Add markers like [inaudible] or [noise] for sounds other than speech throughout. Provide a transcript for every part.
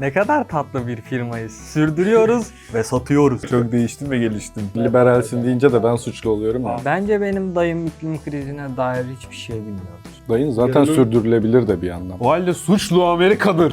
Ne kadar tatlı bir firmayız. Sürdürüyoruz [laughs] ve satıyoruz. Çok değiştim ve geliştim. Liberalsin deyince de ben suçlu oluyorum ya. Bence benim dayım iklim krizine dair hiçbir şey bilmiyordur. Dayın zaten Yarın- sürdürülebilir de bir yandan. O halde suçlu Amerika'dır.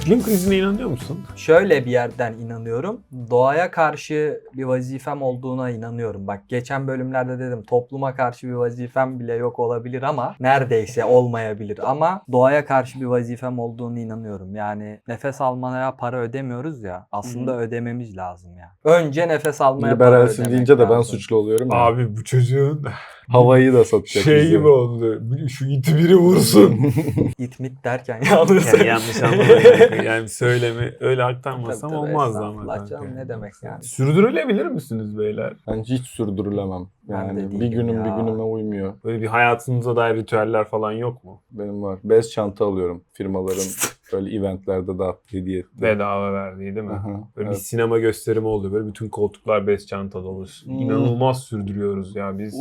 İklim krizine inanıyor musun? Şöyle bir yerden inanıyorum. Doğaya karşı bir vazifem olduğuna inanıyorum. Bak geçen bölümlerde dedim topluma karşı bir vazifem bile yok olabilir ama neredeyse olmayabilir ama doğaya karşı bir vazifem olduğunu inanıyorum. Yani nefes almaya para ödemiyoruz ya. Aslında ödememiz lazım ya. Önce nefes almaya para Liberalsin ödemek deyince de ben lazım. suçlu oluyorum ya. Abi bu çocuğun Havayı da satacak şey bize. gibi oldu. Şu iti biri vursun. [laughs] İtmit derken yalnız. yani yanlış anlamadım. Yani söylemi öyle aktarmasam olmazdı ama. canım, ne demek yani. Sürdürülebilir misiniz beyler? Ben hiç sürdürülemem. Yani bir günüm ya. bir günüme uymuyor. Böyle bir hayatınıza dair ritüeller falan yok mu? Benim var. Bez çanta alıyorum firmaların [laughs] böyle eventlerde dağıt hediye etti. Bedava verdiği değil mi? Aha, Böyle bir evet. sinema gösterimi oluyor. Böyle bütün koltuklar bez çanta dolu. Hmm. İnanılmaz sürdürüyoruz ya biz.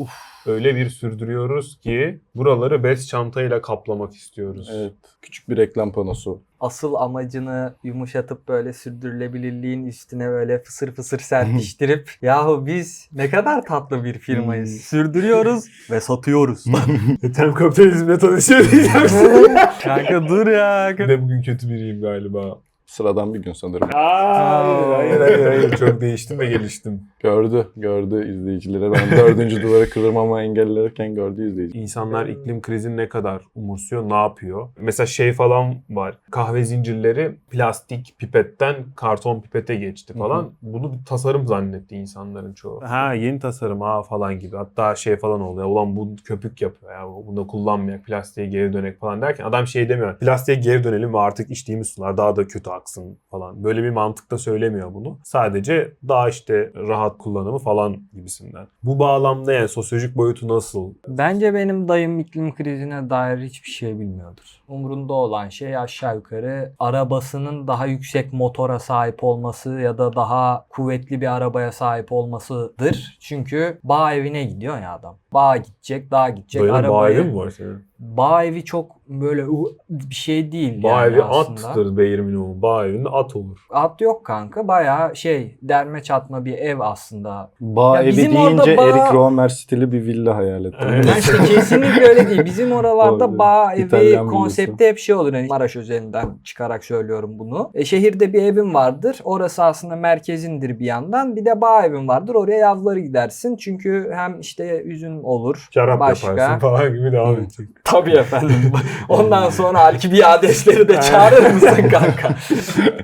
Öyle bir sürdürüyoruz ki buraları bez çantayla kaplamak istiyoruz. Evet. Küçük bir reklam panosu. Asıl amacını yumuşatıp böyle sürdürülebilirliğin üstüne böyle fısır fısır serpiştirip [laughs] yahu biz ne kadar tatlı bir firmayız. Hmm. Sürdürüyoruz ve satıyoruz. [laughs] Etem kapitalizmle tanışıyor diyeceksin. [laughs] Kanka dur ya. Bir de bugün kötü biriyim galiba. Sıradan bir gün sanırım. Hayır, hayır, hayır, hayır. Çok değiştim ve geliştim. Gördü. Gördü izleyicileri. Ben [laughs] dördüncü duvarı kırmamı engellerken gördü izleyici. İnsanlar iklim krizini ne kadar umursuyor, ne yapıyor? Mesela şey falan var. Kahve zincirleri plastik pipetten karton pipete geçti falan. Hı hı. Bunu bir tasarım zannetti insanların çoğu. Ha yeni tasarım ha falan gibi. Hatta şey falan oluyor. Ulan bu köpük yapıyor ya. Bunu kullanmayak, plastiğe geri dönek falan derken adam şey demiyor. Plastiğe geri dönelim ve artık içtiğimiz sular daha da kötü aksın falan. Böyle bir mantıkta söylemiyor bunu. Sadece daha işte rahat kullanımı falan gibisinden. Bu bağlamda yani sosyolojik boyutu nasıl? Bence benim dayım iklim krizine dair hiçbir şey bilmiyordur. Umurunda olan şey aşağı yukarı arabasının daha yüksek motora sahip olması ya da daha kuvvetli bir arabaya sahip olmasıdır. Çünkü bağ evine gidiyor ya adam. Bağ gidecek, daha gidecek. Bağ arabayı... evi mi var senin? Bağ evi çok böyle bir şey değil Bağ yani evi aslında. attır Beyrim Ünlü. Bağ evinde at olur. At yok kanka. Bayağı şey derme çatma bir ev aslında. Bağ Ya evi bizim deyince orada bağ- Eric Romer stili bir villa hayal ettim. Yani işte kesinlikle öyle değil. Bizim oralarda bağ evi İtalyan konsepti hep şey olur. Yani Maraş üzerinden çıkarak söylüyorum bunu. E, şehirde bir evin vardır. Orası aslında merkezindir bir yandan. Bir de bağ evin vardır. Oraya yazları gidersin. Çünkü hem işte üzüm olur. Şarap başka. yaparsın falan gibi devam edecek. Tabii efendim. [laughs] Ondan sonra Alkibiyadesleri de çağırır mısın [laughs] kanka?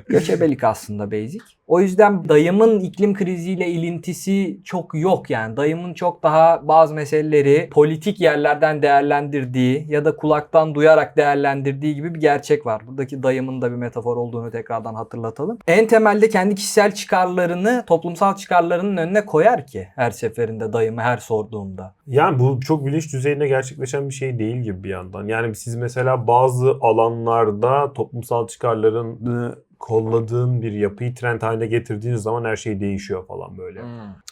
Göçebelik aslında basic. O yüzden dayımın iklim kriziyle ilintisi çok yok yani. Dayımın çok daha bazı meseleleri politik yerlerden değerlendirdiği ya da kulaktan duyarak değerlendirdiği gibi bir gerçek var. Buradaki dayımın da bir metafor olduğunu tekrardan hatırlatalım. En temelde kendi kişisel çıkarlarını toplumsal çıkarlarının önüne koyar ki her seferinde dayımı her sorduğumda. Yani bu çok bilinç düzeyinde gerçekleşen bir şey değil gibi bir yandan. Yani siz mesela bazı alanlarda toplumsal çıkarlarını kolladığın bir yapıyı trend haline getirdiğiniz zaman her şey değişiyor falan böyle.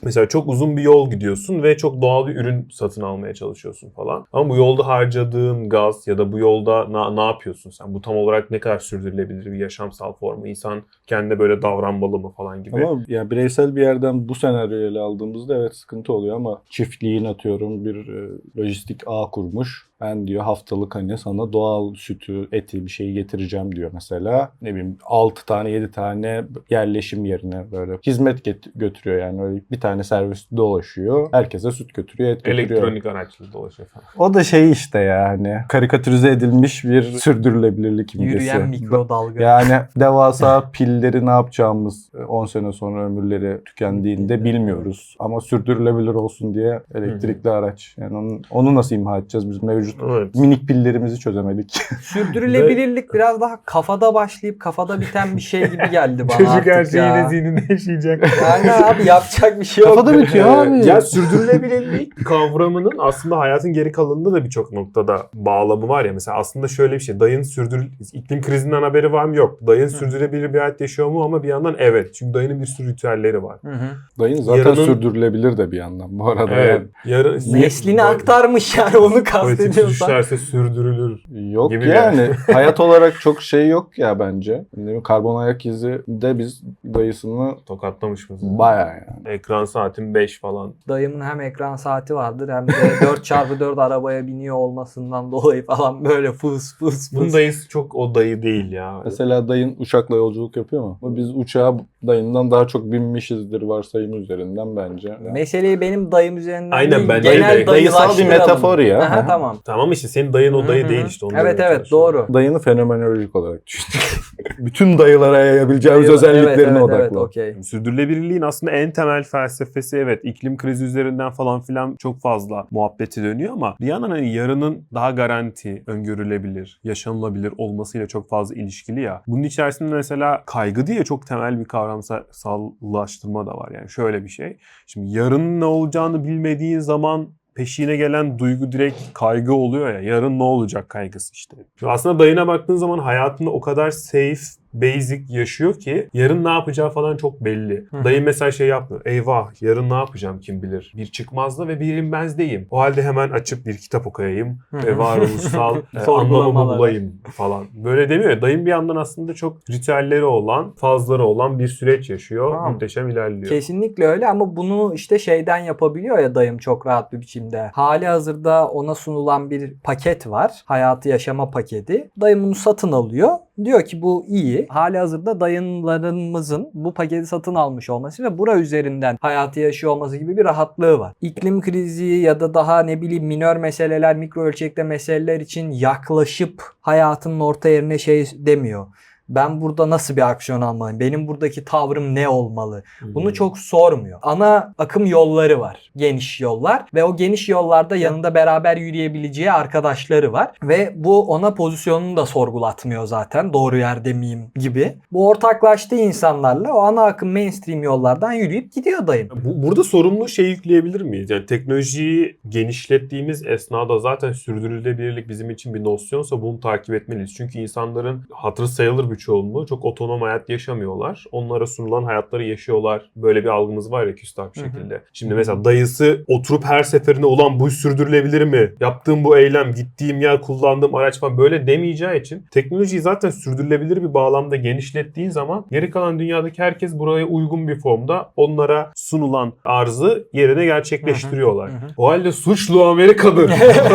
Mesela çok uzun bir yol gidiyorsun ve çok doğal bir ürün satın almaya çalışıyorsun falan. Ama bu yolda harcadığın gaz ya da bu yolda na- ne yapıyorsun sen? Bu tam olarak ne kadar sürdürülebilir bir yaşamsal formu? İnsan kendine böyle davranmalı mı falan gibi. Ama ya bireysel bir yerden bu senaryoyu ele aldığımızda evet sıkıntı oluyor ama çiftliğin atıyorum bir e, lojistik ağ kurmuş. Ben diyor haftalık hani sana doğal sütü, eti bir şeyi getireceğim diyor mesela. Ne bileyim 6 tane 7 tane yerleşim yerine böyle hizmet get- götürüyor yani. Öyle bir tane servis dolaşıyor. Herkese süt götürüyor, et götürüyor. Elektronik araçla dolaşıyor falan. O da şey işte yani karikatürize edilmiş bir sürdürülebilirlik imgesi. Yürüyen mikrodalga. Yani devasa pilleri ne yapacağımız 10 sene sonra ömürleri tükendiğinde bilmiyoruz. Ama sürdürülebilir olsun diye elektrikli araç. Yani onu, onu nasıl imha edeceğiz biz mevcut Evet. minik pillerimizi çözemedik. [laughs] Sürdürülebilirlik biraz daha kafada başlayıp kafada biten bir şey gibi geldi bana Çocuk artık her şeyi ya. yine zihninde yaşayacak. Yani abi yapacak bir şey yok. Kafada bitiyor abi. Ya sürdürülebilirlik kavramının aslında hayatın geri kalanında da birçok noktada bağlamı var ya. Mesela aslında şöyle bir şey. Dayın sürdür iklim krizinden haberi var mı? Yok. Dayın sürdürülebilir bir hayat yaşıyor mu? Ama bir yandan evet. Çünkü dayının bir sürü ritüelleri var. Hı hı. Dayın zaten Yarının- sürdürülebilir de bir yandan bu arada. Evet. yani. Yarın, Neslini aktarmış yani onu kastediyorum. Düşerse sürdürülür. Yok Gibi yani. [laughs] Hayat olarak çok şey yok ya bence. Bileyim, Karbon ayak izi de biz dayısını Tokatlamış mısın? bayağı yani. Ekran saatin 5 falan. Dayımın hem ekran saati vardır hem de [laughs] 4x4 arabaya biniyor olmasından dolayı falan böyle fıs fıs Bunun fıs. dayısı çok o dayı değil ya. Mesela dayın uçakla yolculuk yapıyor mu? Ama Biz uçağa dayından daha çok binmişizdir varsayım üzerinden bence. Yani Meseleyi benim dayım üzerinden Aynen, değil, ben genel dayı- dayısal bir dayılaştıralım. metafor ya. Aha, Aha. tamam. Tamam işte senin dayın o dayı Hı hı. değil işte. onu Evet evet çalışıyorum. doğru. Dayını fenomenolojik olarak düşün. [laughs] Bütün dayılara yayabileceğimiz Evet, özelliklerine evet, odaklan. Evet, okey. Sürdürülebilirliğin aslında en temel felsefesi evet iklim krizi üzerinden falan filan çok fazla muhabbeti dönüyor ama bir yandan hani yarının daha garanti, öngörülebilir, yaşanılabilir olmasıyla çok fazla ilişkili ya. Bunun içerisinde mesela kaygı diye çok temel bir kavramsallaştırma da var. Yani şöyle bir şey. Şimdi yarın ne olacağını bilmediğin zaman peşine gelen duygu direkt kaygı oluyor ya. Yarın ne olacak kaygısı işte. Aslında dayına baktığın zaman hayatında o kadar safe, basic yaşıyor ki yarın ne yapacağı falan çok belli. Hı. Dayı mesela şey yaptı. Eyvah yarın ne yapacağım kim bilir. Bir çıkmazda ve bir bilinmezdeyim. O halde hemen açıp bir kitap okuyayım ve varoluşsal e, [laughs] Sorgulamaları. anlamamı bulayım falan. Böyle demiyor ya. Dayım bir yandan aslında çok ritüelleri olan, fazları olan bir süreç yaşıyor. Tamam. Muhteşem ilerliyor. Kesinlikle öyle ama bunu işte şeyden yapabiliyor ya dayım çok rahat bir biçimde. Hali hazırda ona sunulan bir paket var. Hayatı yaşama paketi. Dayım bunu satın alıyor. Diyor ki bu iyi. Hali hazırda dayınlarımızın bu paketi satın almış olması ve bura üzerinden hayatı yaşıyor olması gibi bir rahatlığı var. İklim krizi ya da daha ne bileyim minör meseleler, mikro ölçekte meseleler için yaklaşıp hayatının orta yerine şey demiyor. Ben burada nasıl bir aksiyon almalıyım? Benim buradaki tavrım ne olmalı? Bunu çok sormuyor. Ana akım yolları var. Geniş yollar ve o geniş yollarda yanında beraber yürüyebileceği arkadaşları var ve bu ona pozisyonunu da sorgulatmıyor zaten. Doğru yerde miyim gibi. Bu ortaklaştığı insanlarla o ana akım mainstream yollardan yürüyüp gidiyor dayım. Bu, burada sorumlu şey yükleyebilir miyiz? Yani teknolojiyi genişlettiğimiz esnada zaten sürdürülebilirlik bizim için bir nosyonsa bunu takip etmeliyiz. Çünkü insanların hatırı sayılır bir çoğunluğu çok otonom hayat yaşamıyorlar. Onlara sunulan hayatları yaşıyorlar. Böyle bir algımız var ya küstah bir Hı hı. şekilde. Şimdi mesela dayısı oturup her seferinde olan bu sürdürülebilir mi? Yaptığım bu eylem, gittiğim yer, kullandığım araç falan böyle demeyeceği için teknolojiyi zaten sürdürülebilir bir bağlamda genişlettiğin zaman geri kalan dünyadaki herkes buraya uygun bir formda onlara sunulan arzı yerine gerçekleştiriyorlar. Hı hı. O halde suçlu Amerika'dır.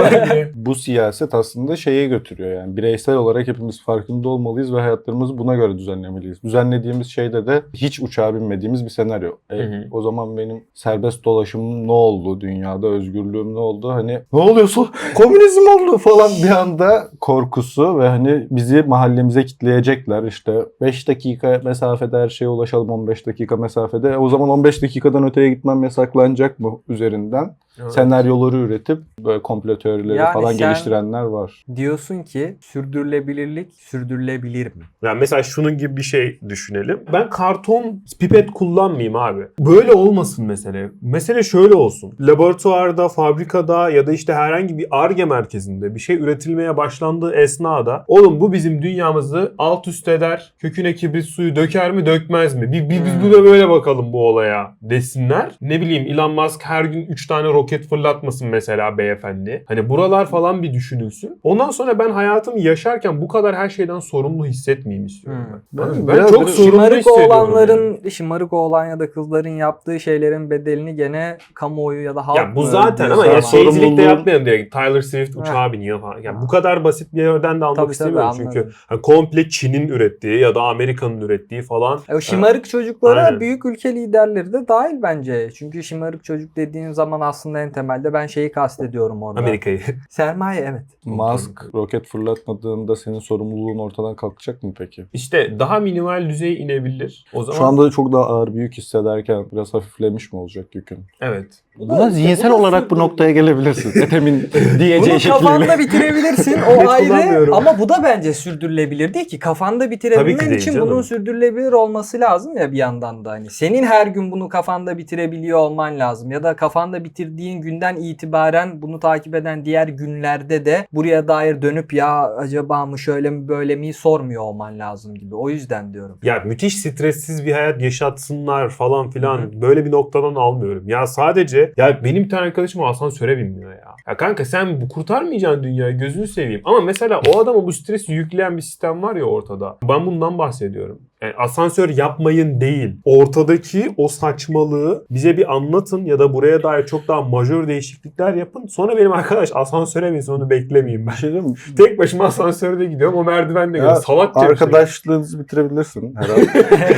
[laughs] Bu siyaset aslında şeye götürüyor yani bireysel olarak hepimiz farkında olmalıyız ve hayatlarımızı buna göre düzenlemeliyiz. Düzenlediğimiz şeyde de hiç uçağa binmediğimiz bir senaryo. E, Hı hı. O zaman benim serbest dolaşımım ne oldu dünyada, özgürlüğüm ne oldu? Hani ne oluyorsa [laughs] komünizm oldu falan bir anda korkusu ve hani bizi mahallemize kitleyecekler. İşte 5 dakika mesafede her şeye ulaşalım 15 dakika mesafede. E, O zaman 15 dakikadan öteye gitmem yasaklanacak mı üzerinden? Evet. senaryoları üretip böyle komplo teorileri Yani falan sen- geliştirenler var. Diyorsun ki sürdürülebilirlik sürdürülebilir mi? Yani mesela şunun gibi bir şey düşünelim. Ben karton pipet kullanmayayım abi. Böyle olmasın mesele. Mesele şöyle olsun. Laboratuvarda, fabrikada ya da işte herhangi bir ARGE merkezinde bir şey üretilmeye başlandığı esnada oğlum bu bizim dünyamızı alt üst eder, köküne kibrit suyu döker mi dökmez mi? Bir, bir- biz Hmm. bu da böyle bakalım bu olaya desinler. Ne bileyim Elon Musk her gün 3 tane roket fırlatmasın mesela beyefendi. Hani buralar falan bir düşünülsün. Ondan sonra ben hayatımı yaşarken bu kadar her şeyden sorumlu hissetmeyeyim istiyorum Hmm. ben. Ben biraz çok sorumlu Şımarık hissediyorum. olanların, şımarık olan ya da kızların yaptığı şeylerin bedelini gene kamuoyu ya da halk Ya bu zaten ama ya şeycilik de yapmayalım diye. Tyler Swift uçağa biniyor falan. Yani bu kadar basit bir yerden de almak Tabii tabii istemiyorum çünkü. anladım. hani komple Çin'in ürettiği ya da Amerika'nın ürettiği falan. E, şımarık çocuklara Aynen. büyük ülke liderleri de dahil bence. Çünkü şımarık çocuk dediğin zaman aslında en temelde ben şeyi kastediyorum orada. Amerika'yı. [laughs] Sermaye evet. Musk roket fırlatmadığında senin sorumluluğun ortadan kalkacak mı peki? işte daha minimal düzeye inebilir. O zaman Şu anda çok daha ağır bir yük hissederken biraz hafiflemiş mi olacak yükün? evet. Buna zihinsel bu da olarak bu noktaya gelebilirsin. [laughs] Etem'in diyeceği Bunu şekliyle. kafanda bitirebilirsin o ayrı kullanmıyorum. ama bu da bence sürdürülebilir değil ki. Kafanda Tabii bitirebilmen değil için canım. bunun sürdürülebilir olması lazım ya bir yandan da hani. Senin her gün bunu kafanda bitirebiliyor olman lazım ya da kafanda bitirdiğin girdiğin günden itibaren bunu takip eden diğer günlerde de buraya dair dönüp ya acaba mı şöyle mi böyle mi sormuyor olman lazım gibi. O yüzden diyorum. Ya müthiş stressiz bir hayat yaşatsınlar falan filan. Hı Böyle bir noktadan almıyorum. Ya sadece ya benim bir tane arkadaşım asansöre binmiyor ya. Ya kanka sen bu kurtarmayacaksın dünyayı gözünü seveyim. Ama mesela o adama bu stresi yükleyen bir sistem var ya ortada. Ben bundan bahsediyorum. Yani asansör yapmayın değil. Ortadaki o saçmalığı bize bir anlatın ya da buraya dair çok daha majör değişiklikler yapın. Sonra benim arkadaş asansöre binsin onu beklemeyeyim ben. Şey? [laughs] Tek başıma asansörde gidiyorum o merdivenle gidiyorum. Salakça bir şey. Arkadaşlığınızı bitirebilirsin herhalde.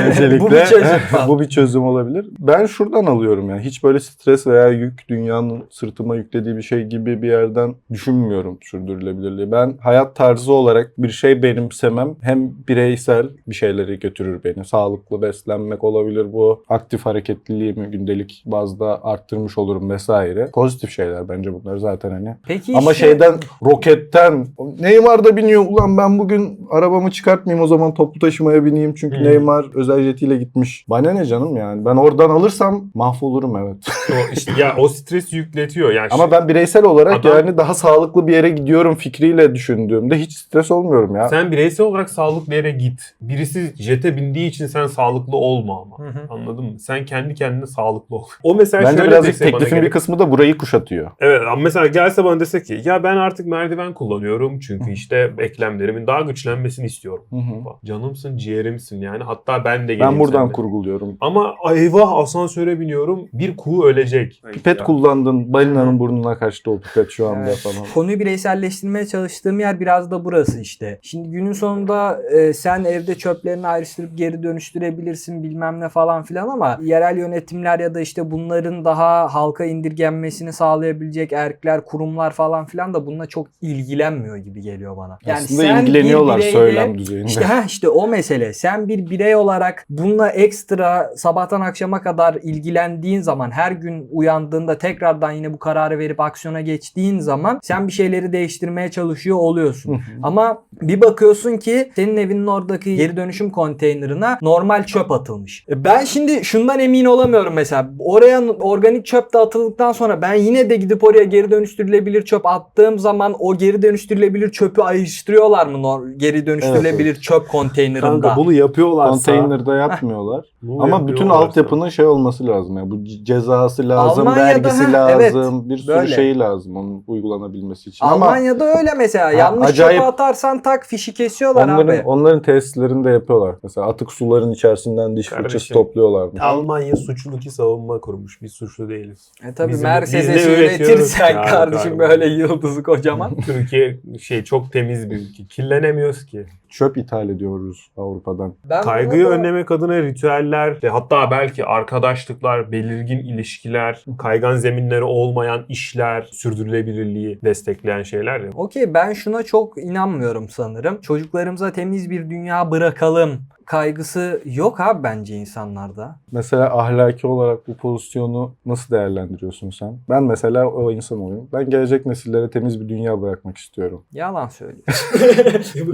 [laughs] Öncelikle Bu bir çözüm [laughs] bu bir çözüm olabilir. Ben şuradan alıyorum yani. Hiç böyle stres veya yük dünyanın sırtıma yüklediği bir şey gibi bir yerden düşünmüyorum sürdürülebilirliği. Ben hayat tarzı olarak bir şey benimsemem hem bireysel bir şeyleri götürür beni. Sağlıklı beslenmek olabilir bu. Aktif hareketliliğimi gündelik bazda arttırmış olurum vesaire. Pozitif şeyler bence bunlar zaten hani. Peki Ama işte- şeyden roketten Neymar da biniyor ulan ben bugün arabamı çıkartmayayım o zaman toplu taşımaya bineyim çünkü Hmm. Neymar özel jetiyle gitmiş. Bana ne canım yani ben oradan alırsam mahvolurum evet. [laughs] O işte ya o stres yükletiyor. Yani Ama ben bireysel olarak Adam- yani daha sağlıklı bir yere gidiyorum fikriyle düşündüğümde hiç stres olmuyorum ya. Sen bireysel olarak sağlıklı yere git. Birisi jete bindiği için sen sağlıklı olma ama. Hı hı. Anladın mı? Sen kendi kendine sağlıklı ol. [laughs] O mesela Bence şöyle birazcık teklifin bir gelip- kısmı da burayı kuşatıyor. Evet ama mesela gelse bana dese ki ya ben artık merdiven kullanıyorum çünkü işte eklemlerimin daha güçlenmesini istiyorum. Hı hı. Canımsın ciğerimsin yani hatta ben de geleyim Ben buradan seninle. kurguluyorum. Ama eyvah asansöre biniyorum bir kuğu ölecek. Pipet Ya. kullandın. Balinanın burnuna kaçtı o pipet şu anda Evet. falan. Konuyu bireyselleştirmeye çalıştığım yer biraz da burası işte. Şimdi günün sonunda e, sen evde çöplerini ayrıştırıp geri dönüştürebilirsin bilmem ne falan filan ama yerel yönetimler ya da işte bunların daha halka indirgenmesini sağlayabilecek erkler, kurumlar falan filan da bununla çok ilgilenmiyor gibi geliyor bana. Aslında sen bir ilgileniyorlar bireyle- söylem düzeyinde. İşte ha işte o mesele. Sen bir birey olarak bununla ekstra sabahtan akşama kadar ilgilendiğin zaman her gün uyandığında tekrardan yine bu kararı verip aksiyona geçtiğin zaman sen bir şeyleri değiştirmeye çalışıyor oluyorsun. Ama bir bakıyorsun ki senin evinin oradaki geri dönüşüm konteynerına normal çöp atılmış. E Ben şimdi şundan emin olamıyorum mesela. Oraya organik çöp de atıldıktan sonra ben yine de gidip oraya geri dönüştürülebilir çöp attığım zaman o geri dönüştürülebilir çöpü ayrıştırıyorlar mı geri dönüştürülebilir çöp konteynerında? Kanka bunu yapıyorlarsa. Konteynerde [laughs] yapmıyorlar. bunu Ama bütün altyapının şey olması lazım ya. Bu cezası lazım, Almanya'da, vergisi ha, lazım, evet, bir sürü böyle. şeyi lazım onun uygulanabilmesi için. Ama Almanya'da öyle mesela. Ha, Yanlış acayip- çöpe atarsan tak fişi kesiyorlar onların abi. onların tesislerinde yapıyorlar. Mesela atık suların içerisinden diş fırçası Kardeşim, topluyorlar. Almanya suçlu ki savunma kurmuş. Biz suçlu değiliz. E tabi Bizim- Mercedes biz de üretiyoruz üretirsen ya kardeşim galiba. böyle yıldızı kocaman. [laughs] Türkiye şey çok temiz bir ülke. Kirlenemiyoruz ki. Çöp ithal ediyoruz Avrupa'dan. Ben Kaygıyı da- önlemek adına ritüeller ve hatta belki arkadaşlıklar, belirgin ilişkiler, kaygan zeminleri olmayan işler, sürdürülebilirliği destekleyen şeyler ya. Okey ben şuna çok inanmıyorum sanırım. Çocuklarımıza temiz bir dünya bırakalım kaygısı yok abi bence insanlarda. Mesela ahlaki olarak bu pozisyonu nasıl değerlendiriyorsun sen? Ben mesela o insan olayım. Ben gelecek nesillere temiz bir dünya bırakmak istiyorum. Yalan söylüyor.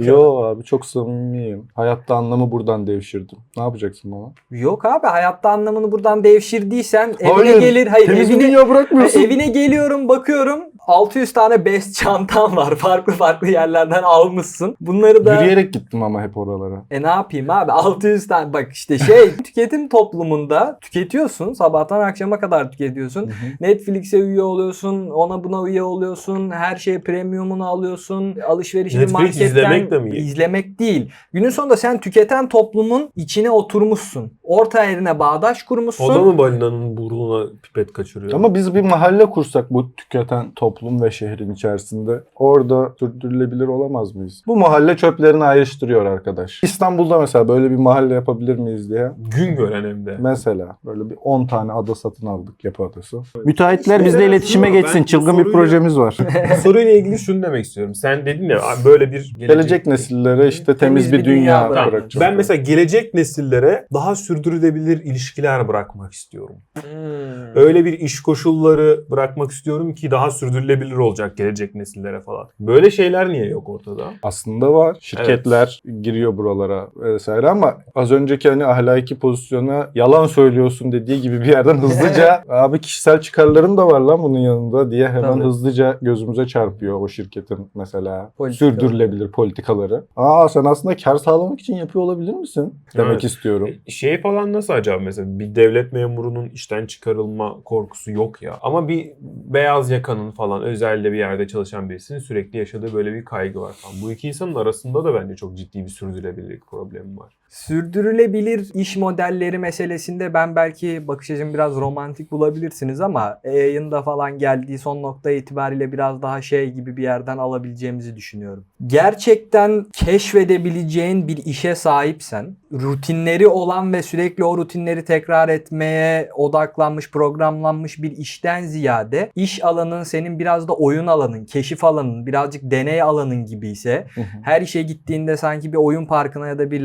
[laughs] [laughs] Yo abi çok samimiyim. Hayatta anlamı buradan devşirdim. Ne yapacaksın bana? Yok abi hayatta anlamını buradan devşirdiysen evine Hayır, gelir. Hayır Temiz bir evine, dünya bırakmıyorsun. [laughs] evine geliyorum bakıyorum 600 tane best çantan var. [laughs] Farklı farklı yerlerden almışsın. Bunları da Yürüyerek gittim ama hep oralara. E ne yapayım abi 600 tane bak işte şey [laughs] tüketim toplumunda tüketiyorsun sabahtan akşama kadar tüketiyorsun. Netflix'e üye oluyorsun ona buna üye oluyorsun her şeye premiumunu alıyorsun alışverişini Netflix marketten izlemek de mi? izlemek değil. Günün sonunda sen tüketen toplumun içine oturmuşsun. Orta yerine bağdaş kurmuşsun. O da mı balinanın burnuna pipet kaçırıyor? Ama biz bir mahalle kursak bu tüketen toplum ve şehrin içerisinde orada sürdürülebilir olamaz mıyız? Bu mahalle çöplerini ayrıştırıyor arkadaş. İstanbul'da mesela böyle bir mahalle yapabilir miyiz diye. gün gören hem de. Mesela böyle bir 10 tane ada satın aldık yapı adası. Müteahhitler bizle iletişime geçsin. Ben Çılgın bir projemiz var. [laughs] Bu soruyla ilgili şunu demek istiyorum. Sen dedin ya "Abi böyle bir gelecek, Gelecek nesillere işte temiz, bir dünya, dünya Tamam. bırakacağız. Ben mesela gelecek nesillere daha sürdürülebilir ilişkiler bırakmak istiyorum. Hmm. Öyle bir iş koşulları bırakmak istiyorum ki daha sürdürülebilir sürdürülebilir olacak gelecek nesillere falan. Böyle şeyler niye yok ortada? Aslında var. Şirketler giriyor buralara vesaire ama az önceki hani ahlaki pozisyona yalan söylüyorsun dediği gibi bir yerden hızlıca [laughs] abi kişisel çıkarların da var lan bunun yanında diye hemen Tabii. hızlıca gözümüze çarpıyor o şirketin mesela Politikaları. sürdürülebilir politikaları. Aa sen aslında kar sağlamak için yapıyor olabilir misin? Demek Evet. istiyorum. Şey falan nasıl acaba mesela bir devlet memurunun işten çıkarılma korkusu yok ya. Ama bir beyaz yakanın falan özelde bir yerde çalışan birisinin sürekli yaşadığı böyle bir kaygı var falan. Bu iki insanın arasında da bence çok ciddi bir sürdürülebilirlik problemi var. Sürdürülebilir iş modelleri meselesinde ben belki bakış açımı biraz romantik bulabilirsiniz ama yayında falan geldiği son nokta itibariyle biraz daha şey gibi bir yerden alabileceğimizi düşünüyorum. Gerçekten keşfedebileceğin bir işe sahipsen, rutinleri olan ve sürekli o rutinleri tekrar etmeye odaklanmış, programlanmış bir işten ziyade iş alanın senin biraz da oyun alanın, keşif alanın, birazcık deney alanın gibi ise her işe gittiğinde sanki bir oyun parkına ya da bir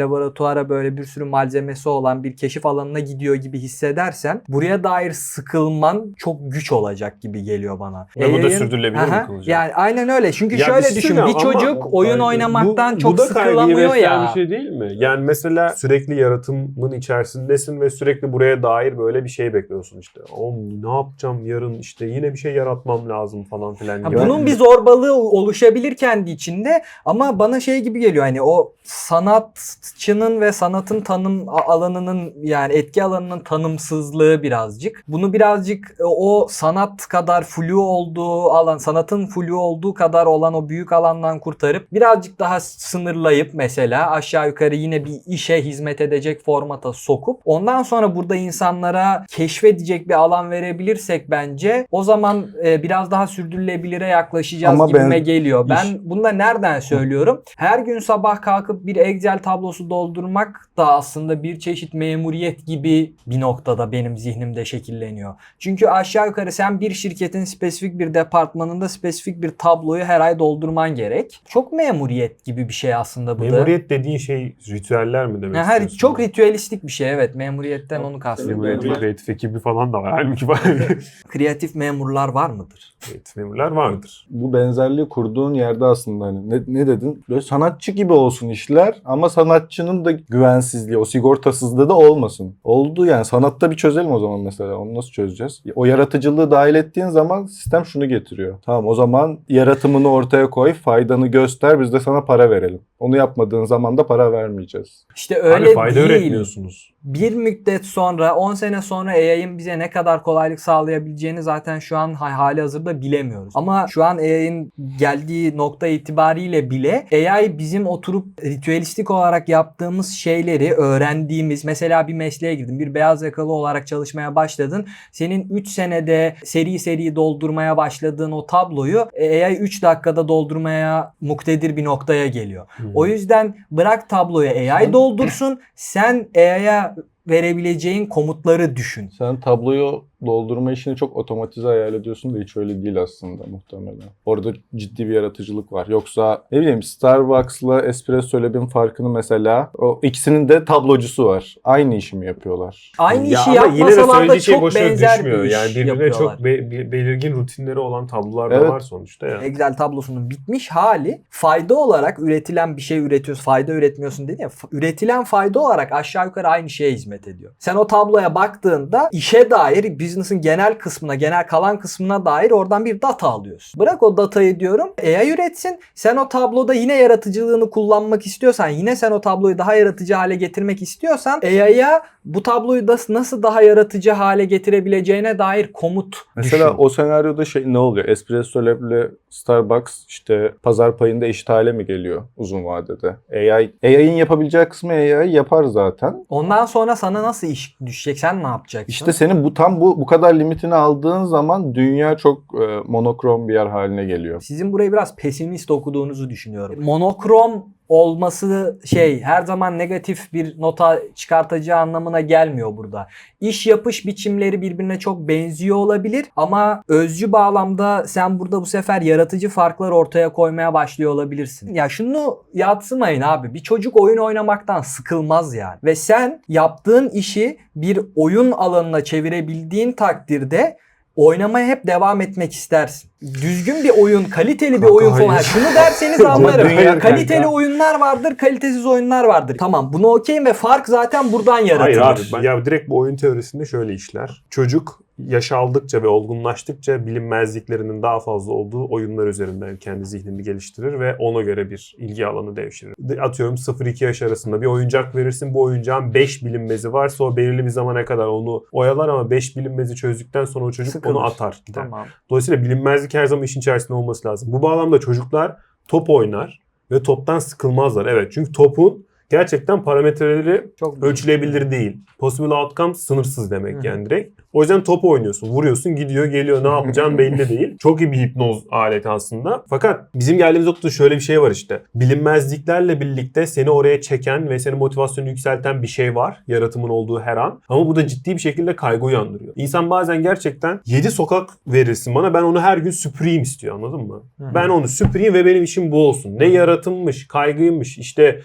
laboratuvara böyle bir sürü malzemesi olan bir keşif alanına gidiyor gibi hissedersen buraya dair sıkılman çok güç olacak gibi geliyor bana. Ve bu da sürdürülebilir mi Aha, kılacak? Yani aynen öyle. Çünkü Ya şöyle bir düşün. Bir ama çocuk oyun kaygı- oynamaktan bu, çok bu da sıkılamıyor ya. bir şey değil mi? Yani mesela sürekli yaratımın içerisindesin ve sürekli buraya dair böyle bir şey bekliyorsun işte. Oğlum ne yapacağım yarın işte yine bir şey yaratmam lazım falan filan Ha, gibi. bunun bir zorbalığı oluşabilir kendi içinde ama bana şey gibi geliyor hani o sanatçının ve sanatın tanım alanının yani etki alanının tanımsızlığı birazcık. Bunu birazcık e, o sanat kadar flu olduğu alan, sanatın flu olduğu kadar olan o büyük alandan kurtarıp birazcık daha sınırlayıp mesela aşağı yukarı yine bir işe hizmet edecek formata sokup ondan sonra burada insanlara keşfedecek bir alan verebilirsek bence o zaman e, biraz daha sürdürülebilire yaklaşacağız Ama gibime ben- geliyor. Ben bunu da nereden söylüyorum? Her gün sabah kalkıp bir Excel tablosu doldurmak da aslında bir çeşit memuriyet gibi bir noktada benim zihnimde şekilleniyor. Çünkü aşağı yukarı sen bir şirketin spesifik bir departmanında spesifik bir tabloyu her ay doldurman gerek. Çok memuriyet gibi bir şey aslında bu da. Memuriyet dediğin şey ritüeller mi demek Ya her istiyorsun? çok ritüelistik bir şey evet. Memuriyetten onu kastediyorum. Memuriyet, kreatif ekibi falan da var. Halbuki var. [laughs] Kreatif memurlar var mıdır? kreatif memurlar vardır. Bu benzerliği kurduğun yerde aslında hani ne, ne dedin? Böyle sanatçı gibi olsun işler ama sanatçının da güvensizliği, o sigortasızlığı da olmasın. Oldu yani sanatta bir çözelim o zaman mesela. Onu nasıl çözeceğiz? O yaratıcılığı dahil ettiğin zaman sistem şunu getiriyor. Tamam o zaman yaratımını ortaya koy, faydanı göster, biz de sana para verelim. Onu yapmadığın zaman da para vermeyeceğiz. İşte öyle Abi fayda değil. üretmiyorsunuz. bir müddet sonra 10 sene sonra AI'ın bize ne kadar kolaylık sağlayabileceğini zaten şu an ha- hali hazırda bilemiyoruz. Ama şu an AI'ın geldiği nokta itibariyle bile AI bizim oturup ritüelistik olarak yaptığımız şeyleri öğrendiğimiz mesela bir mesleğe girdin bir beyaz yakalı olarak çalışmaya başladın. Senin 3 senede seri seri doldurmaya başladığın o tabloyu AI 3 dakikada doldurmaya muktedir bir noktaya geliyor. O yüzden bırak tabloyu AI doldursun. Sen AI'ya verebileceğin komutları düşün. Sen tabloyu doldurma işini çok otomatize hayal ediyorsun da hiç öyle değil aslında muhtemelen. Orada ciddi bir yaratıcılık var. Yoksa ne bileyim Starbucks'la Espresso Lab'in farkını mesela o ikisinin de tablocusu var. Aynı işi mi yapıyorlar? Aynı Ya işi yapmasalar da şey çok benzer düşmüyor. bir iş Yani birbirine yapıyorlar. çok be- be- belirgin rutinleri olan tablolar da Evet. var sonuçta ya. Excel tablosunun bitmiş hali fayda olarak üretilen bir şey üretiyorsun, fayda üretmiyorsun dedi ya. f- Üretilen fayda olarak aşağı yukarı aynı şeye hizmet ediyor. Sen o tabloya baktığında işe dair, business'ın genel kısmına, genel kalan kısmına dair oradan bir data alıyorsun. Bırak o datayı diyorum AI üretsin. Sen o tabloda yine yaratıcılığını kullanmak istiyorsan, yine sen o tabloyu daha yaratıcı hale getirmek istiyorsan AI'ya bu tabloyu da nasıl daha yaratıcı hale getirebileceğine dair komut Mesela düşün. o senaryoda şey ne oluyor? Espresso Lab'le Starbucks işte pazar payında eşit hale mi geliyor uzun vadede? AI AI'nin yapabileceği kısmı AI yapar zaten. Ondan sonra sana nasıl iş düşecek? Sen ne yapacaksın? İşte senin bu tam bu bu kadar limitini aldığın zaman dünya çok e, monokrom bir yer haline geliyor. Sizin burayı biraz pesimist okuduğunuzu düşünüyorum. Monokrom olması şey her zaman negatif bir nota çıkartacağı anlamına gelmiyor burada. İş yapış biçimleri birbirine çok benziyor olabilir ama özcü bağlamda sen burada bu sefer yaratıcı farklar ortaya koymaya başlıyor olabilirsin. Ya şunu yatsımayın abi. Bir çocuk oyun oynamaktan sıkılmaz yani. Ve sen yaptığın işi bir oyun alanına çevirebildiğin takdirde oynamaya hep devam etmek istersin. Düzgün bir oyun, kaliteli bir oyun falan. hayır. Şunu derseniz anlarım. kaliteli kanka. oyunlar vardır, kalitesiz oyunlar vardır. Tamam bunu okeyim ve fark zaten buradan yaratılır. Hayır abi. Ya direkt bu oyun teorisinde şöyle işler. Çocuk yaş aldıkça ve olgunlaştıkça bilinmezliklerinin daha fazla olduğu oyunlar üzerinden kendi zihnini geliştirir ve ona göre bir ilgi alanı devşirir. De- Atıyorum 0-2 yaş arasında bir oyuncak verirsin. Bu oyuncağın 5 bilinmezi varsa o belirli bir zamana kadar onu oyalar ama 5 bilinmezi çözdükten sonra o çocuk Sıkılır. onu atar gider. Tamam. Dolayısıyla bilinmezlik her zaman işin içerisinde olması lazım. Bu bağlamda çocuklar top oynar ve toptan sıkılmazlar. Evet çünkü topun gerçekten parametreleri Çok ölçülebilir değil. Possible outcome sınırsız demek Hı hı. yani direkt. O yüzden top oynuyorsun. Vuruyorsun gidiyor geliyor ne yapacağın belli değil. [laughs] Çok iyi bir hipnoz aleti aslında. Fakat bizim geldiğimiz noktada şöyle bir şey var işte. Bilinmezliklerle birlikte seni oraya çeken ve senin motivasyonu yükselten bir şey var. Yaratımın olduğu her an. Ama bu da ciddi bir şekilde kaygı uyandırıyor. İnsan bazen gerçekten 7 sokak verirsin bana ben onu her gün süpüreyim istiyor anladın mı? Ben onu süpüreyim ve benim işim bu olsun. Ne yaratımmış, kaygıymış, işte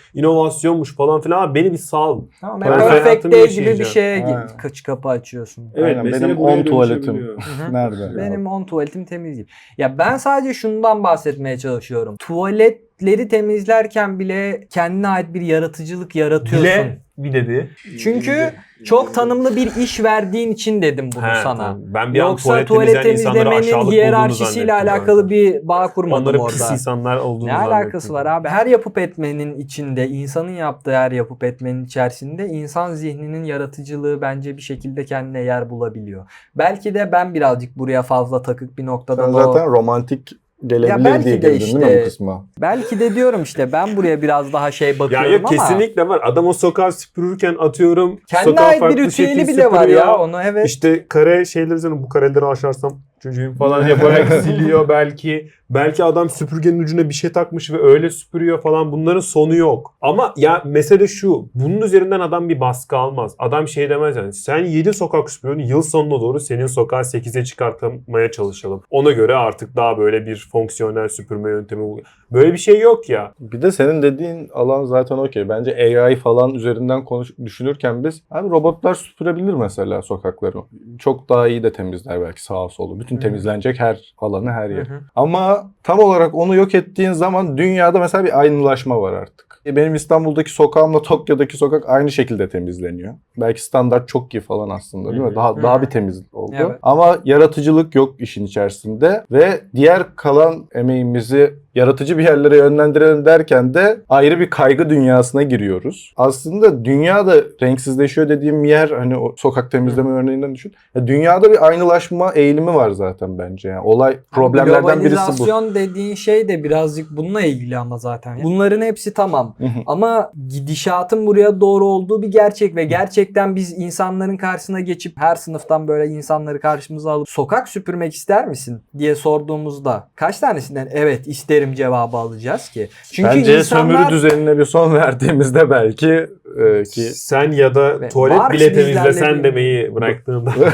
inovasyonmuş falan filan. Abi Beni bir sal. Tamam. Ben Perfect Day gibi bir şeye Ha. git. Kaç kapı açıyorsun. Aynen, mesele benim buraya 10 tuvaletim. dönüşebiliyor. Nerede? Benim on tuvaletim temiz değil. Ya ben sadece şundan bahsetmeye çalışıyorum. Tuvaletleri temizlerken bile kendine ait bir yaratıcılık yaratıyorsun. Bile bir dedi. Çünkü çok tanımlı bir iş verdiğin için dedim bunu He, sana. tamam. Ben bir an Yoksa tuvalet, tuvalet temizlemenin hiyerarşisiyle alakalı bir bağ kurmadım Onları orada. pis insanlar olduğunu Ne alakası var abi? Her yapıp etmenin içinde, insanın yaptığı her yapıp etmenin içerisinde insan zihninin yaratıcılığı bence bir şekilde kendine yer bulabiliyor. Belki de ben birazcık buraya fazla takık bir noktada Sen da o- zaten romantik gelebilir belki diye de girdin değil mi işte- bu kısma? Belki de diyorum işte ben buraya biraz daha şey Ya bakıyorum yok ama kesinlikle var. Adam o sokağı süpürürken atıyorum. kendine ait bir ritüeli bile var ya onu evet. İşte kare şeyleri üzerine bu kareleri aşarsam çocuğum falan yaparak [laughs] siliyor belki. Belki adam süpürgenin ucuna bir şey takmış ve öyle süpürüyor falan. Bunların sonu yok. Ama ya mesele şu. Bunun üzerinden adam bir baskı almaz. Adam şey demez yani. Sen 7 sokak süpürüyorsun. Yıl sonuna doğru senin sokağı 8'e çıkartmaya çalışalım. Ona göre artık daha böyle bir fonksiyonel süpürme yöntemi. Böyle bir şey yok ya. Bir de senin dediğin alan zaten okey. Bence AI falan üzerinden konuş düşünürken biz abi robotlar süpürebilir mesela sokakları. Çok daha iyi de temizler belki sağa solu. Bütün temizlenecek her alanı her Hı yer. hı. Ama tam olarak onu yok ettiğin zaman dünyada mesela bir aynılaşma var artık. E, Benim İstanbul'daki sokağımla Tokyo'daki sokak aynı şekilde temizleniyor. Belki standart çok iyi falan aslında değil mi? Daha Hı daha bir temiz oldu. Evet. Ama yaratıcılık yok işin içerisinde ve diğer kalan emeğimizi yaratıcı bir yerlere yönlendirelim derken de ayrı bir kaygı dünyasına giriyoruz. Aslında dünya da renksizleşiyor dediğim yer hani o sokak temizleme örneğinden düşün. Ya dünyada bir aynılaşma eğilimi var zaten bence. Yani olay problemlerden birisi bu. Globalizasyon dediğin şey de birazcık bununla ilgili ama zaten. Bunların hepsi tamam. Ama gidişatın buraya doğru olduğu bir gerçek ve gerçekten biz insanların karşısına geçip her sınıftan böyle insanları karşımıza alıp sokak süpürmek ister misin diye sorduğumuzda kaç tanesinden evet isterim cevabı alacağız ki? Çünkü Bence insanlar sömürü düzenine bir son verdiğimizde belki e, ki Sen ya da Ve tuvalet bile temizlesen bir- demeyi bıraktığında. [laughs]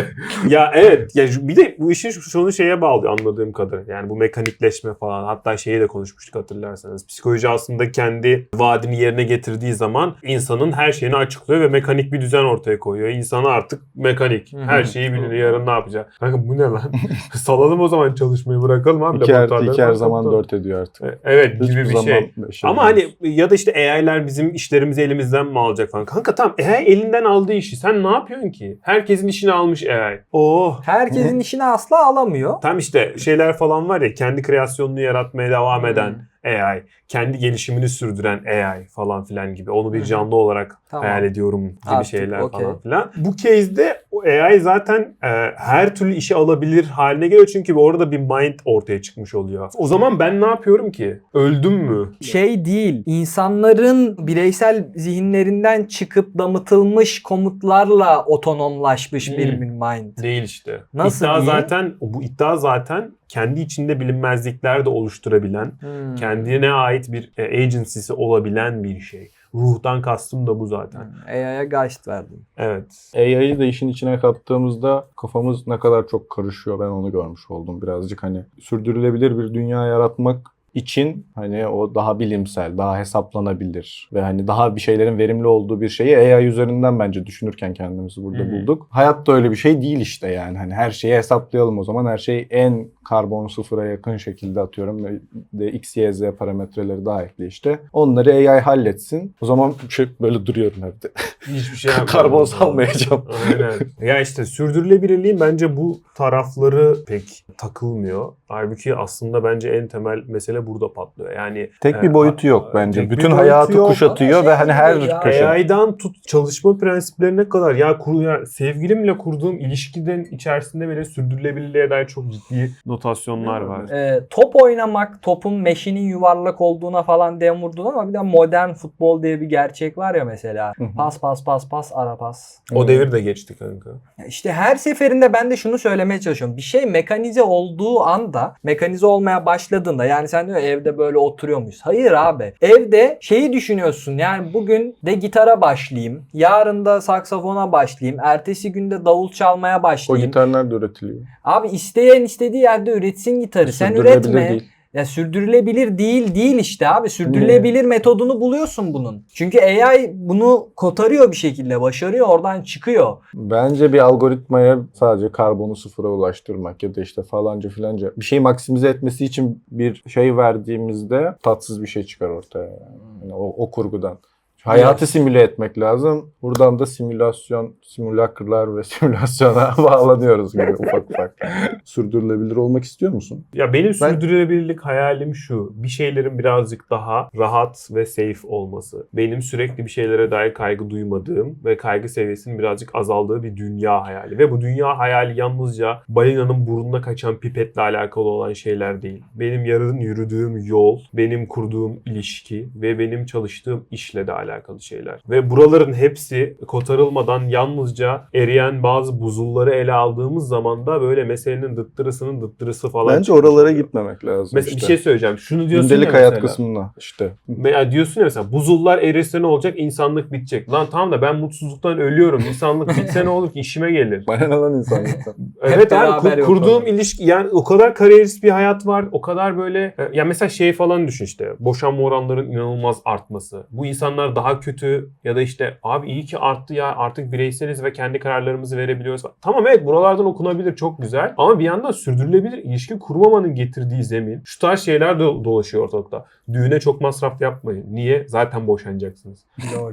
[laughs] ya evet ya bir de bu işin şunu şeye bağlıyor anladığım kadarıyla. Yani bu mekanikleşme falan hatta şeyi de konuşmuştuk hatırlarsanız. Psikoloji aslında kendi vaadini yerine getirdiği zaman insanın her şeyini açıklıyor ve mekanik bir düzen ortaya koyuyor. İnsanı artık mekanik. Her şeyi biliyor. Yarın ne yapacak? Kanka bu ne lan? [laughs] Salalım o zaman çalışmayı bırakalım abi. 2 artı laboratuvarları 2 her zaman. 4 ediyor artık. E, Evet gibi Hiçbir bir zaman şey. beşe Ama hani ya da işte AI'ler bizim işlerimizi elimizden mi alacak falan. Kanka tamam AI elinden aldığı işi sen ne yapıyorsun ki? Herkesin işini almış AI. Oh. herkesin [laughs] işini asla alamıyor. Tam işte şeyler falan var ya kendi kreasyonunu yaratmaya devam eden Hmm. AI. Kendi gelişimini sürdüren AI falan filan gibi. Onu bir canlı olarak Tamam. hayal ediyorum gibi Artık şeyler okey. falan filan. Bu case'de o AI zaten e, her türlü işi alabilir haline geliyor. Çünkü orada bir mind ortaya çıkmış oluyor. O zaman ben ne yapıyorum ki? Öldüm mü? şey değil. insanların bireysel zihinlerinden çıkıp damıtılmış komutlarla otonomlaşmış bir Hmm. mind. Değil işte. Nasıl iddia değil? zaten bu iddia zaten kendi içinde bilinmezlikler de oluşturabilen, Hmm. kendine ait bir e, agency'si olabilen bir şey. Ruhtan kastım da bu zaten. AI'ya Geist verdim. Evet. AI'yı da işin içine kattığımızda kafamız ne kadar çok karışıyor ben onu görmüş oldum birazcık hani sürdürülebilir bir dünya yaratmak için hani o daha bilimsel, daha hesaplanabilir ve hani daha bir şeylerin verimli olduğu bir şeyi AI üzerinden bence düşünürken kendimizi burada Hı hı. bulduk. Hayat da öyle bir şey değil işte yani. Hani her şeyi hesaplayalım o zaman. Her şey en karbon sıfıra yakın şekilde atıyorum ve de X, Y, Z parametreleri daha ekli işte. Onları AI halletsin. O zaman şey böyle duruyorum evde. Hiçbir şey [laughs] yapmıyorum. Karbon salmayacağım. Aynen. Ya işte sürdürülebilirliğin bence bu tarafları pek takılmıyor. Halbuki aslında bence en temel mesele burada patlıyor. Yani Tek bir e, boyutu yok bence. bir Bütün hayatı yok. kuşatıyor ve hani her ya, köşe. AI'dan tut çalışma prensiplerine kadar ya, kur, ya sevgilimle kurduğum ilişkiden içerisinde bile sürdürülebilirliğe dair çok ciddi notasyonlar var. Ee, top oynamak, topun meşinin yuvarlak olduğuna falan dem vurdun ama bir de modern futbol diye bir gerçek var ya mesela. Hı hı. Pas pas pas pas ara pas. O devir de geçti kanka. Ya İşte her seferinde ben de şunu söylemeye çalışıyorum. Bir şey mekanize olduğu anda, mekanize olmaya başladığında yani sen diyor evde böyle oturuyor muyuz? Hayır abi. Evde şeyi düşünüyorsun. Yani bugün de gitara başlayayım. Yarın da saksafona başlayayım. Ertesi günde davul çalmaya O başlayayım. gitar nerede üretiliyor? Abi isteyen istediği yerde üretsin gitarı. Sen üretme. değil. Ya sürdürülebilir değil değil işte abi. Sürdürülebilir metodunu buluyorsun bunun. Çünkü AI bunu kotarıyor bir şekilde. Başarıyor oradan çıkıyor. Bence bir algoritmaya sadece karbonu sıfıra ulaştırmak ya da işte falanca filanca bir şeyi maksimize etmesi için bir şey verdiğimizde tatsız bir şey çıkar ortaya. Yani. Yani o, o kurgudan. Hayatı simüle etmek lazım. Buradan da simülasyon, simülakırlar ve [laughs] simülasyona [laughs] bağlanıyoruz gibi ufak ufak. [laughs] Sürdürülebilir olmak istiyor musun? Ya benim Ben- sürdürülebilirlik hayalim şu. Bir şeylerin birazcık daha rahat ve safe olması. Benim sürekli bir şeylere dair kaygı duymadığım ve kaygı seviyesinin birazcık azaldığı bir dünya hayali. Ve bu dünya hayali yalnızca balinanın burnuna kaçan pipetle alakalı olan şeyler değil. Benim yarın yürüdüğüm yol, benim kurduğum ilişki ve benim çalıştığım işle de alakalı şeyler. Ve buraların hepsi kotarılmadan yalnızca eriyen bazı buzulları ele aldığımız zaman da böyle meselenin dıttırısının dıttırısı falan Bence oralara oluyor. gitmemek lazım Mesela işte. bir şey söyleyeceğim. Şunu diyorsun Gündelik ya hayat mesela. kısmına işte. Ya diyorsun ya mesela buzullar erirse ne olacak? İnsanlık bitecek. Lan tamam da ben mutsuzluktan ölüyorum. İnsanlık bitse ne olur ki? İşime gelir. [laughs] Bana lan insanlıktan? [laughs] Evet abi kur- kurduğum ilişki yani o kadar kariyerist bir hayat var. O kadar böyle e, ya mesela şey falan düşün işte. Boşanma oranlarının inanılmaz artması. Bu insanlar daha kötü ya da işte abi iyi ki arttı ya artık bireyseliz ve kendi kararlarımızı verebiliyoruz. Tamam evet buralardan okunabilir çok güzel. Ama bir yandan sürdürülebilir ilişki kurmamanın getirdiği zemin şu tarz şeyler de dolaşıyor ortalıkta. Düğüne çok masraf yapmayın. Niye? Zaten boşanacaksınız.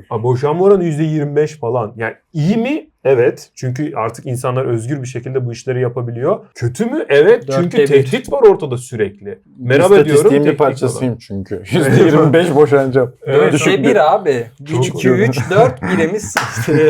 Abi boşanma oranı %25 falan. Yani iyi mi? Evet. Çünkü artık insanlar özgür bir şekilde bu işleri yapabiliyor. Kötü mü? Evet. Dörtte çünkü bir. tehdit var ortada sürekli. Merhaba diyorum. İstatistiğin bir parçasıyım çünkü. %25 boşanacağım. Evet. Dörtte bir abi. 1, Çok 2, 3, 4 birimiz sıçtı. [laughs]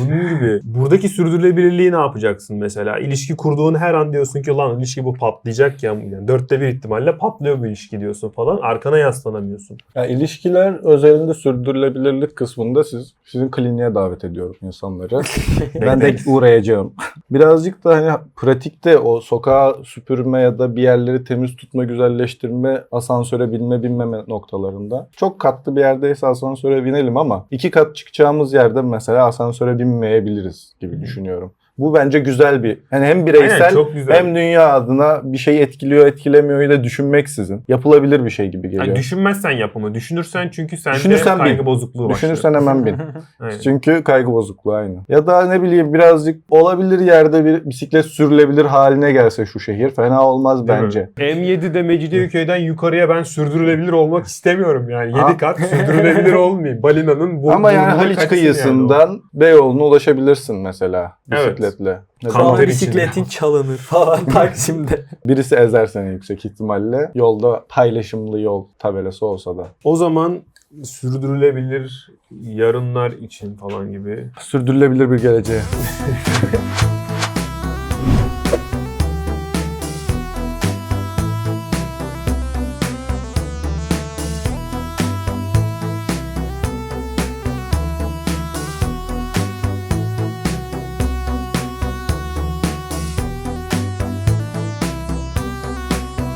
Bunun gibi. Buradaki sürdürülebilirliği ne yapacaksın mesela? İlişki kurduğun her an diyorsun ki lan ilişki bu patlayacak ya. Yani dörtte bir ihtimalle patlıyor bu ilişki diyorsun falan. Arkana yaslanamıyorsun. Ya ilişkiler özelinde sürdürülebilirlik kısmında siz sizin kliniğe davet ediyorum insanları. [laughs] ben de uğrayacağım. [laughs] Birazcık da hani pratikte o sokağa süpürme ya da bir yerleri temiz tutma, güzelleştirme, asansöre binme binmeme noktalarında. Çok katlı bir yerdeyse asansöre binelim ama iki kat çıkacağımız yerde mesela asansöre binmeyebiliriz gibi düşünüyorum. Bu bence güzel bir hani hem bireysel Aynen, hem dünya adına bir şey etkiliyor etkilemiyor da düşünmeksizin yapılabilir bir şey gibi geliyor. Yani düşünmezsen yapımı. Düşünürsen çünkü sende Düşünürsen kaygı bin. bozukluğu başlıyor. Düşünürsen hemen bin. [laughs] Çünkü kaygı bozukluğu aynı. Ya da ne bileyim birazcık olabilir yerde bir bisiklet sürülebilir haline gelse şu şehir fena olmaz Değil mi? bence. M7'de Mecidiyeköy'den yukarıya ben sürdürülebilir olmak istemiyorum yani. 7 Ha. kat sürdürülebilir olmayayım. [laughs] Balinanın bu Ama yani Haliç kaçsın yani kıyısından Beyoğlu'na ulaşabilirsin mesela Evet. Bisikletle. Olmasın? bisikletin çalınır falan [laughs] Taksim'de. Birisi ezer seni yüksek ihtimalle. Yolda paylaşımlı yol tabelası olsa da. O zaman sürdürülebilir yarınlar için falan gibi Sürdürülebilir bir geleceğe. [laughs]